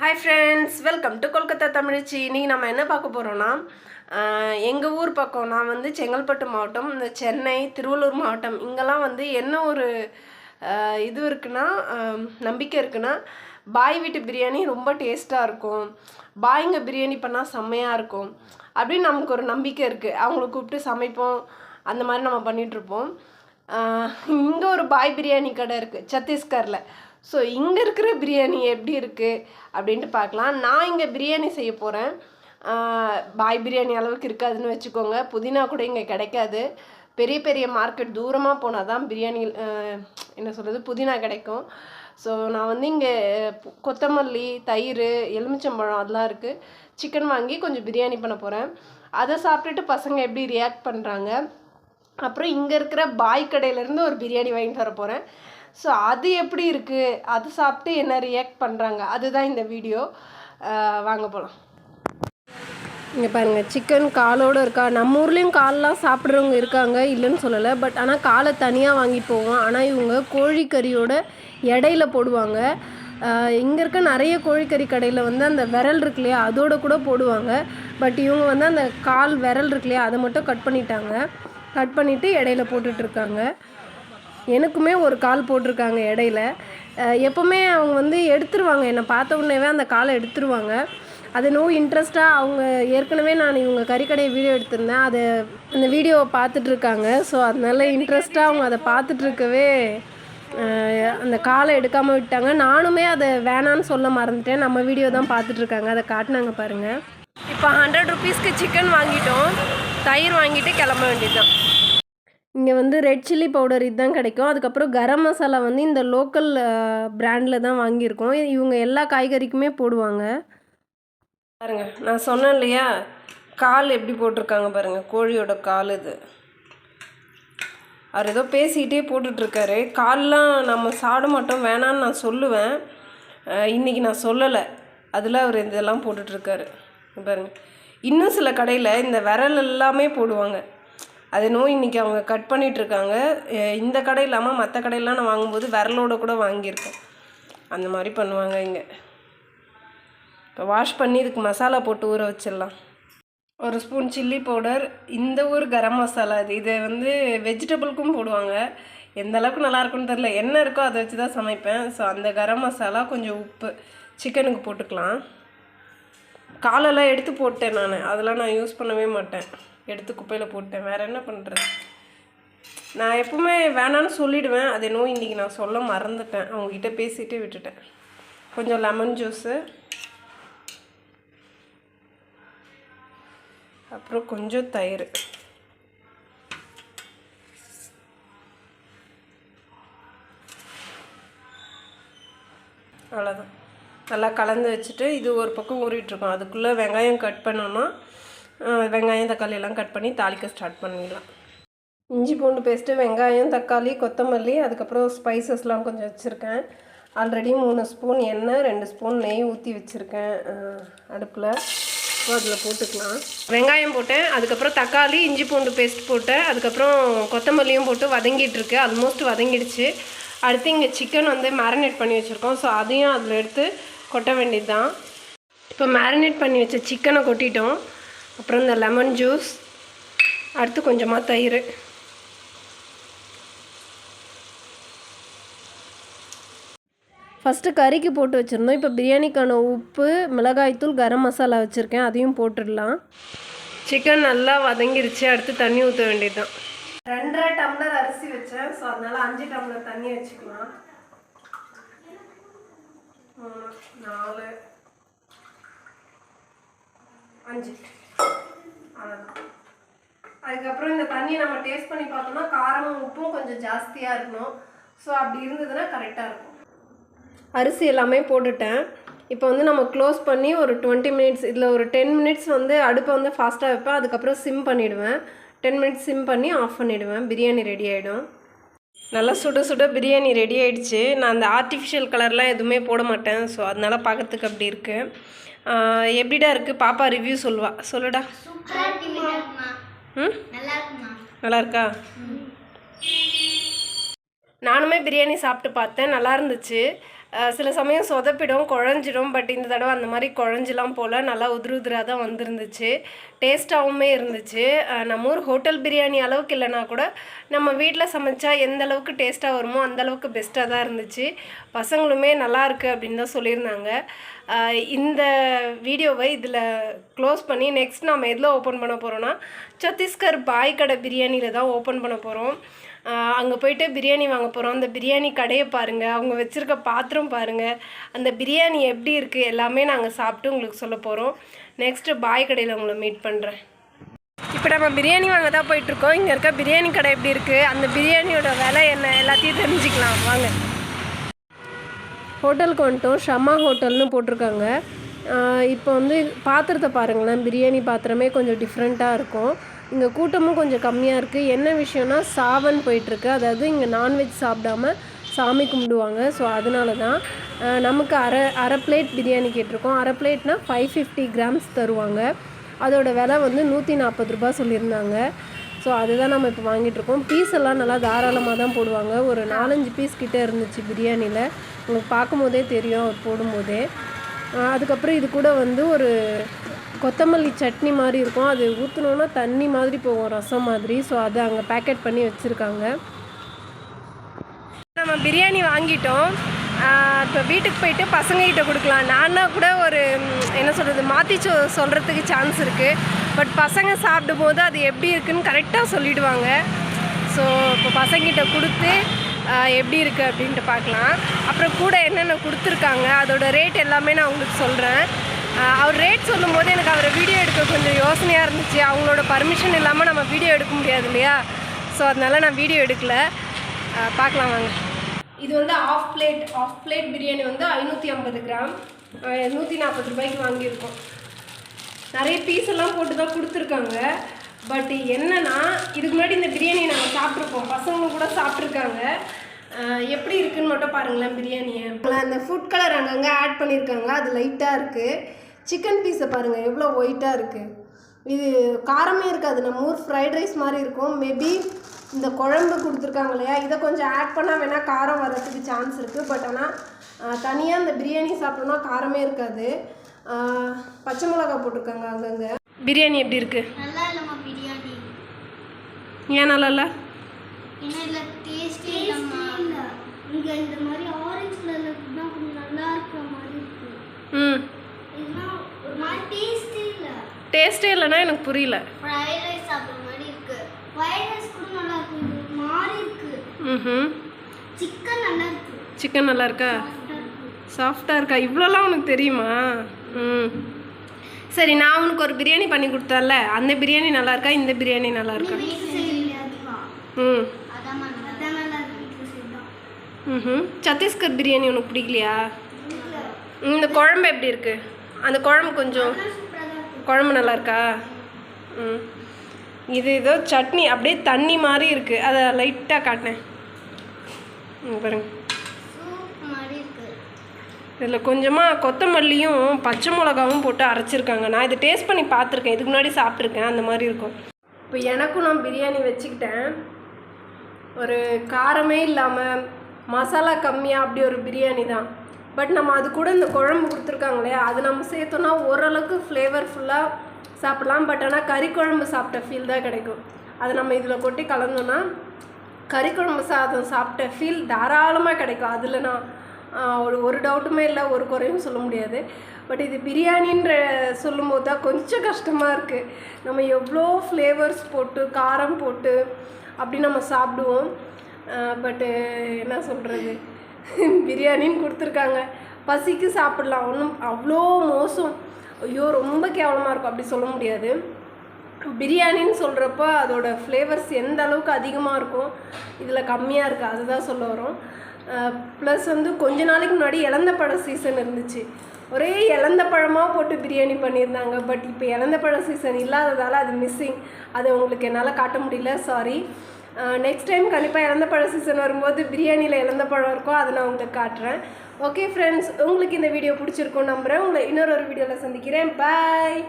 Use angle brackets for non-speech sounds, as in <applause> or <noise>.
Hi friends welcome to Kolkata தமிழ்ச்சி இன்றைக்கி நம்ம என்ன பார்க்க போகிறோன்னா எங்கள் ஊர் பக்கம் நான் வந்து செங்கல்பட்டு மாவட்டம் இந்த சென்னை திருவள்ளூர் மாவட்டம் இங்கெல்லாம் வந்து என்ன ஒரு இது இருக்குன்னா நம்பிக்கை இருக்குன்னா பாய் வீட்டு பிரியாணி ரொம்ப டேஸ்ட்டாக இருக்கும். பாய்ங்க பிரியாணி பண்ணால் செம்மையாக இருக்கும். அப்படின்னு நமக்கு ஒரு நம்பிக்கை இருக்குது அவங்கள கூப்பிட்டு சமைப்போம். அந்த மாதிரி நம்ம பண்ணிகிட்ருப்போம் இங்கே ஒரு பாய் பிரியாணி கடை இருக்குது சத்தீஸ்கரில். ஸோ இங்கே இருக்கிற பிரியாணி எப்படி இருக்குது அப்படின்ட்டு பார்க்கலாம். நான் இங்கே பிரியாணி செய்ய போகிறேன் பாய் பிரியாணி அளவுக்கு இருக்காதுன்னு வச்சுக்கோங்க. புதினா கூட இங்கே கிடைக்காது. பெரிய பெரிய மார்க்கெட் தூரமாக போனால் தான் பிரியாணி என்ன சொல்கிறது புதினா கிடைக்கும். ஸோ நான் வந்து இங்கே கொத்தமல்லி தயிர் எலுமிச்சம்பழம் அதெல்லாம் இருக்குது சிக்கன் வாங்கி கொஞ்சம் பிரியாணி பண்ண போகிறேன் அதை சாப்பிட்டுட்டு பசங்க எப்படி ரியாக்ட் பண்ணுறாங்க அப்புறம் இங்கே இருக்கிற பாய் கடையிலேருந்து ஒரு பிரியாணி வாங்கிட்டு வர போகிறேன் ஸோ அது எப்படி இருக்குது அது சாப்பிட்டு என்ன ரியாக்ட் பண்ணுறாங்க அதுதான் இந்த வீடியோ வாங்க போகலாம் இங்கே பாருங்கள் சிக்கன் காலோடு இருக்கா? நம்ம ஊர்லேயும் காலெலாம் சாப்பிட்றவங்க இருக்காங்க இல்லைன்னு சொல்லலை. பட் ஆனால் காலை தனியாக வாங்கி போவோம். ஆனால் இவங்க கோழிக்கறியோட இடையில போடுவாங்க. இங்கே இருக்க நிறைய கோழிக்கறி கடையில் வந்து அந்த விரல் இருக்கு இல்லையா அதோட கூட போடுவாங்க. பட் இவங்க வந்து அந்த கால் விரல் இருக்கு இல்லையா அதை மட்டும் கட் பண்ணிட்டாங்க. கட் பண்ணிவிட்டு இடையில போட்டுட்ருக்காங்க. எனக்குமே ஒரு கால் போட்டிருக்காங்க இடையில எப்போவுமே அவங்க வந்து எடுத்துருவாங்க. என்னை பார்த்த உடனேவே அந்த காலை எடுத்துருவாங்க. அது நோ இன்ட்ரெஸ்ட்டாக அவங்க ஏற்கனவே நான் இவங்க கறிக்கடையை வீடியோ எடுத்திருந்தேன். அதை அந்த வீடியோவை பார்த்துட்ருக்காங்க. ஸோ அதனால இன்ட்ரெஸ்ட்டாக அவங்க அதை பார்த்துட்ருக்கவே அந்த காலை எடுக்காமல் விட்டாங்க. நானுமே அதை வேணான்னு சொல்ல மறந்துட்டேன். நம்ம வீடியோ தான் பார்த்துட்ருக்காங்க. அதை காட்டினாங்க பாருங்கள் இப்போ ஹண்ட்ரட் ருபீஸ்க்கு சிக்கன் வாங்கிட்டோம். தயிர் வாங்கிட்டு கிளம்ப வேண்டியதுதான். இங்கே வந்து ரெட் சில்லி பவுடர் இதுதான் கிடைக்கும். அதுக்கப்புறம் கரம் மசாலா வந்து இந்த லோக்கல் பிராண்டில் தான் வாங்கியிருக்கோம். இவங்க எல்லா காய்கறிக்குமே போடுவாங்க. பாருங்க நான் சொன்னேன் இல்லையா? கால் எப்படி போட்டிருக்காங்க பாருங்க. கோழியோட கால் இது. அவர் ஏதோ பேசிக்கிட்டே போட்டுட்ருக்காரு. கால்லாம் நம்ம சாப்பிட மாட்டோம் வேணான்னு நான் சொல்லுவேன். இன்றைக்கி நான் சொல்லலை. அதில் அவர் இதெல்லாம் போட்டுட்ருக்காரு. பாருங்கள் இன்னும் சில கடையில் இந்த விரல் எல்லாமே போடுவாங்க. அது நோய் இன்றைக்கி அவங்க கட் பண்ணிகிட்ருக்காங்க இந்த கடை இல்லாமல் மற்ற கடையெல்லாம் நான் வாங்கும்போது விரலோட கூட வாங்கியிருக்கேன். அந்த மாதிரி பண்ணுவாங்க இங்கே. இப்போ வாஷ் பண்ணி இதுக்கு மசாலா போட்டு ஊற வச்சிடலாம். ஒரு ஸ்பூன் சில்லி பவுடர் இந்த ஊர் கரம் மசாலா இது. இதை வந்து வெஜிடபிள்க்கும் போடுவாங்க. எந்த அளவுக்கு நல்லாயிருக்குன்னு தெரில என்ன இருக்கோ அதை வச்சு தான் சமைப்பேன். ஸோ அந்த கரம் மசாலா கொஞ்சம் உப்பு சிக்கனுக்கு போட்டுக்கலாம். காலெல்லாம் எடுத்து போட்டேன் நான். அதெல்லாம் நான் யூஸ் பண்ணவே மாட்டேன். எடுத்து குப்பையில் போட்டேன். வேறு என்ன பண்ணுறது நான் எப்பவுமே வேணான்னு சொல்லிடுவேன். அது என்னவோ இன்றைக்கி நான் சொல்ல மறந்துட்டேன். அவங்ககிட்ட பேசிகிட்டே விட்டுட்டேன். கொஞ்சம் லெமன் ஜூஸு அப்புறம் கொஞ்சம் தயிர். நல்லா கலந்து வச்சுட்டு இது ஒரு பக்கம் ஊறிட்டுருக்கோம். அதுக்குள்ளே வெங்காயம் கட் பண்ணோன்னா வெங்காயம் தக்காளி எல்லாம் கட் பண்ணி தாளிக்க ஸ்டார்ட் பண்ணிடலாம். இஞ்சி பூண்டு பேஸ்ட்டு வெங்காயம் தக்காளி கொத்தமல்லி அதுக்கப்புறம் ஸ்பைசஸ்லாம் கொஞ்சம் வச்சுருக்கேன். ஆல்ரெடி மூணு ஸ்பூன் எண்ணெய் ரெண்டு ஸ்பூன் நெய் ஊற்றி வச்சுருக்கேன். அடுப்பில். ஸோ அதில் போட்டுக்கலாம். வெங்காயம் போட்டேன். அதுக்கப்புறம் தக்காளி இஞ்சி பூண்டு பேஸ்ட் போட்டேன். அதுக்கப்புறம் கொத்தமல்லியும் போட்டு வதங்கிட்டுருக்கு. ஆல்மோஸ்ட் வதங்கிடுச்சு. அடுத்து இங்கே சிக்கன் வந்து மேரினேட் பண்ணி வச்சுருக்கோம். ஸோ அதையும் அதில் எடுத்து கொட்ட வேண்டியது தான் இப்போ மேரினேட் பண்ணி வச்ச சிக்கனை கொட்டிட்டோம். அப்புறம் இந்த லெமன் ஜூஸ் அடுத்து கொஞ்சமாக தயிர். ஃபஸ்ட்டு கறிக்கு போட்டு வச்சுருந்தோம். இப்போ பிரியாணிக்கான உப்பு மிளகாய்த்தூள் கரம் மசாலா வச்சுருக்கேன். அதையும் போட்டுடலாம். சிக்கன் நல்லா வதங்கிருச்சு. அடுத்து தண்ணி ஊற்ற வேண்டியது தான் ரெண்டரை டம்ளர் அரிசி வச்சேன். ஸோ அதனால அஞ்சு டம்ளர் தண்ணி வச்சுக்கலாம். நாலு அஞ்சு. அவ்வளோதான் அதுக்கப்புறம் இந்த தண்ணியை நம்ம டேஸ்ட் பண்ணி பார்த்தோம்னா காரமும் உப்பும் கொஞ்சம் ஜாஸ்தியாக இருக்கணும். ஸோ அப்படி இருந்ததுன்னா கரெக்டாக இருக்கும். அரிசி எல்லாமே போட்டுட்டேன். இப்போ வந்து நம்ம க்ளோஸ் பண்ணி ஒரு டுவெண்ட்டி மினிட்ஸ் இதில் ஒரு டென் மினிட்ஸ் வந்து அடுப்பை வந்து ஃபாஸ்ட்டாக வைப்பேன். அதுக்கப்புறம் சிம் பண்ணிவிடுவேன் டென் மினிட்ஸ் சிம் பண்ணி ஆஃப் பண்ணிவிடுவேன் பிரியாணி ரெடி ஆகிடும் நல்லா சுட சுட பிரியாணி ரெடி ஆயிடுச்சு. நான் அந்த ஆர்டிஃபிஷியல் கலர்லாம் எதுவுமே போட மாட்டேன். ஸோ அதனால பார்க்கறதுக்கு அப்படி இருக்குது எப்படிடா இருக்குது பாப்பா ரிவ்யூ சொல்லுவா. சொல்லுடா. ம்? நல்லா இருக்கா? நானுமே பிரியாணி சாப்பிட்டு பார்த்தேன். நல்லா இருந்துச்சு. சில சமயம் சொதப்பிடும் குழஞ்சிடும் பட் இந்த தடவை அந்த மாதிரி குழஞ்சிலாம் போல் நல்லா உதிரு உதிராக தான் வந்திருந்துச்சு. டேஸ்ட்டாகவுமே இருந்துச்சு. நம்ம ஊர் ஹோட்டல் பிரியாணி அளவுக்கு இல்லைனா கூட நம்ம வீட்டில் சமைச்சா எந்த அளவுக்கு டேஸ்ட்டாக வருமோ அந்த அளவுக்கு பெஸ்ட்டாக தான் இருந்துச்சு. பசங்களுமே நல்லாயிருக்கு அப்படின்னு தான் சொல்லியிருந்தாங்க. இந்த வீடியோவை இதில் க்ளோஸ் பண்ணி நெக்ஸ்ட் நம்ம எதில் ஓப்பன் பண்ண போகிறோன்னா சத்தீஸ்கர் பாய் கடை பிரியாணியில் தான் ஓப்பன் பண்ண போகிறோம் அங்கே போயிட்டு பிரியாணி வாங்க போகிறோம் அந்த பிரியாணி கடையை பாருங்கள் அவங்க வச்சுருக்க பாத்திரம் பாருங்கள் அந்த பிரியாணி எப்படி இருக்குது எல்லாமே நாங்கள் சாப்பிட்டு உங்களுக்கு சொல்ல போகிறோம் நெக்ஸ்ட்டு பாய் கடையில் உங்களை மீட் பண்ணுறேன் இப்போ நம்ம பிரியாணி வாங்க தான் போயிட்டுருக்கோம் இங்கே இருக்க பிரியாணி கடை எப்படி இருக்குது அந்த பிரியாணியோட விலை என்ன? எல்லாத்தையும் தெரிஞ்சுக்கலாம். வாங்க. ஹோட்டலுக்கு வந்துட்டோம். ஷமா ஹோட்டல்னு போட்டிருக்காங்க. இப்போ வந்து பாத்திரத்தை பாருங்களேன். பிரியாணி பாத்திரமே கொஞ்சம் டிஃப்ரெண்ட்டாக இருக்கும். இங்கே கூட்டமும் கொஞ்சம் கம்மியாக இருக்குது என்ன விஷயம்னா சாவன் போயிட்டுருக்கு. அதாவது இங்கே நான்வெஜ் சாப்பிடாம சாமி கும்பிடுவாங்க. ஸோ அதனால தான் நமக்கு அரை அரை பிளேட் பிரியாணி கேட்டிருக்கோம். அரை பிளேட்னா ஃபைவ் ஃபிஃப்டி கிராம்ஸ் தருவாங்க. அதோட விலை வந்து நூற்றி நாற்பது ரூபாய் சொல்லியிருந்தாங்க. ஸோ அதுதான் நம்ம இப்போ வாங்கிட்டுருக்கோம். பீஸ் எல்லாம் நல்லா தாராளமாக தான் போடுவாங்க. ஒரு நாலஞ்சு பீஸ் கிட்டே இருந்துச்சு பிரியாணியில். உங்களுக்கு பார்க்கும்போதே தெரியும் அவர் போடும்போதே அதுக்கப்புறம் இது கூட வந்து ஒரு கொத்தமல்லி சட்னி மாதிரி இருக்கும். அது ஊற்றினோன்னா தண்ணி மாதிரி போகும் ரசம் மாதிரி. ஸோ அதை அங்கே பேக்கெட் பண்ணி வச்சுருக்காங்க. நம்ம பிரியாணி வாங்கிட்டோம். இப்போ வீட்டுக்கு போயிட்டு பசங்கக்கிட்ட கொடுக்கலாம். நானா கூட ஒரு என்ன சொல்கிறது மாற்றி சொ சொல்கிறதுக்கு சான்ஸ் இருக்குது பட் பசங்க சாப்பிடும்போது அது எப்படி இருக்குன்னு கரெக்டாக சொல்லிவிடுவாங்க ஸோ இப்போ பசங்கிட்ட கொடுத்து எப்படி இருக்குது அப்படின்ட்டு பார்க்கலாம். அப்புறம் கூட என்னென்ன கொடுத்துருக்காங்க அதோட ரேட் எல்லாமே நான் உங்களுக்கு சொல்கிறேன் அவர் ரேட் சொல்லும்போது எனக்கு அவரை வீடியோ எடுக்க கொஞ்சம் யோசனையாக இருந்துச்சு. அவங்களோட பர்மிஷன் இல்லாமல் நம்ம வீடியோ எடுக்க முடியாது இல்லையா? ஸோ அதனால நான் வீடியோ எடுக்கல. பார்க்கலாம் வாங்க. இது வந்து half plate half plate biryani வந்து ஐநூற்றி ஐம்பது கிராம். நூற்றி நாற்பது ரூபாய்க்கு வாங்கியிருக்கோம். நிறைய பீஸ் எல்லாம் போட்டு தான் கொடுத்துருக்காங்க. பட் என்னன்னா இதுக்கு முன்னாடி இந்த பிரியாணி நாங்கள் சாப்பிட்ருக்கோம் பசங்க கூட சாப்பிட்ருக்காங்க எப்படி இருக்குன்னு மட்டும் பாருங்களேன் பிரியாணியை. அந்த ஃபுட் கலர் அங்கங்கே ஆட் பண்ணியிருக்காங்க. அது லைட்டாக இருக்குது சிக்கன் பீஸை பாருங்கள் எவ்வளோ ஒயிட்டாக இருக்குது இது காரமே இருக்காது நம்ம ஊர் ஃப்ரைட் ரைஸ் மாதிரி இருக்கும். மேபி இந்த குழம்பு கொடுத்துருக்காங்க இல்லையா? இதை கொஞ்சம் ஆட் பண்ணால் வேணால் காரம் வர்றதுக்கு சான்ஸ் இருக்குது பட் ஆனால் தனியாக இந்த பிரியாணி சாப்பிட்டோம்னா காரமே இருக்காது. பச்சை மிளகா போட்டிருக்காங்க அங்கங்கே பிரியாணி எப்படி இருக்கு? நல்லா இல்லைம்மா பிரியாணி. ஏன் நல்லா இல்லை? டேஸ்டே இல்லைம்மா இங்கே இந்த மாதிரி ஆரஞ்சு கலரில் தான் கொஞ்சம் நல்லா இருக்கிற மாதிரி இருக்கு ம் இதுனா ஒரு மாதிரி டேஸ்டே டேஸ்ட்டே இல்லைன்னா எனக்கு புரியல. ஃப்ரைட் ரைஸ் சாப்பிட்ற மாதிரி இருக்கு. ஃப்ரைட் ரைஸ் கூட நல்லா இருக்கு. இது ஒரு மாதிரி இருக்கு. ம் சிக்கன் நல்லா இருக்கு. சிக்கன் நல்லா இருக்கா? சாஃப்டாக இருக்கு. இவ்வளோலாம் உனக்கு தெரியுமா? ம். சரி நான் உனக்கு ஒரு பிரியாணி பண்ணி கொடுத்தேன்ல. அந்த பிரியாணி நல்லா இருக்கா? இந்த பிரியாணி நல்லா இருக்கா? ம். ம் சத்தீஸ்கர் பிரியாணி உனக்கு பிடிக்கலையா? இந்த குழம்பு எப்படி இருக்கு? அந்த குழம்பு கொஞ்சம் குழம்பு நல்லா இருக்கா? ம். இது ஏதோ சட்னி அப்படியே தண்ணி மாதிரி இருக்குது அதை லைட்டாக காட்டினேன். ம் பாருங்க. இதில் கொஞ்சமாக கொத்தமல்லியும் பச்சை மிளகாவும் போட்டு அரைச்சிருக்காங்க. நான் இது டேஸ்ட் பண்ணி பார்த்துருக்கேன். இதுக்கு முன்னாடி சாப்பிட்ருக்கேன் அந்த மாதிரி இருக்கும். இப்போ எனக்கும் நான் பிரியாணி வச்சுக்கிட்டேன். ஒரு காரமே இல்லாமல் மசாலா கம்மியாக அப்படி ஒரு பிரியாணி தான். பட் நம்ம அது கூட இந்த குழம்பு கொடுத்துருக்காங்க இல்லையா அது நம்ம சேர்த்தோன்னா ஓரளவுக்கு ஃப்ளேவர்ஃபுல்லாக சாப்பிடலாம். பட் ஆனால் கறி குழம்பு சாப்பிட்ட ஃபீல் தான் கிடைக்கும். அதை நம்ம இதில் கொட்டி கலந்தோன்னா கறி குழம்பு சாதம் சாப்பிட்ட ஃபீல் தாராளமாக கிடைக்கும். அதில் நான் ஒரு ஒரு டவுட்டுமே இல்லை ஒரு குறையும் சொல்ல முடியாது. பட் இது பிரியாணின்ற சொல்லும்போது தான் கொஞ்சம் கஷ்டமாக இருக்குது நம்ம எவ்வளோ ஃப்ளேவர்ஸ் போட்டு காரம் போட்டு அப்படி நம்ம சாப்பிடுவோம். பட்டு என்ன சொல்கிறது <laughs> பிரியாணின்னு கொடுத்துருக்காங்க. பசிக்கு சாப்பிடலாம். ஒன்றும் அவ்வளோ மோசம். ஐயோ ரொம்ப கேவலமாக இருக்கும். அப்படி சொல்ல முடியாது. பிரியாணின்னு சொல்கிறப்ப அதோட ஃப்ளேவர்ஸ் எந்த அளவுக்கு அதிகமாக இருக்கும்? இதில் கம்மியாக இருக்குது அதுதான் சொல்ல வரோம். ப்ளஸ் வந்து கொஞ்ச நாளைக்கு முன்னாடி இழந்த பழ சீசன் இருந்துச்சு. ஒரே இழந்த பழமாக போட்டு பிரியாணி பண்ணியிருந்தாங்க. பட் இப்போ இழந்த பழ சீசன் இல்லாததால் அது மிஸ்ஸிங் அதை உங்களுக்கு என்னால் காட்ட முடியல. சாரி நெக்ஸ்ட் டைம் கண்டிப்பாக இலந்த பழ சீசன் வரும்போது பிரியாணியில் இழந்தப்பழம் பழம் அதை நான் உங்களுக்கு காட்டுறேன். ஓகே ஃப்ரெண்ட்ஸ் உங்களுக்கு இந்த வீடியோ பிடிச்சிருக்கும் நம்புகிறேன் உங்களை இன்னொரு ஒரு வீடியோவில் சந்திக்கிறேன். பாய்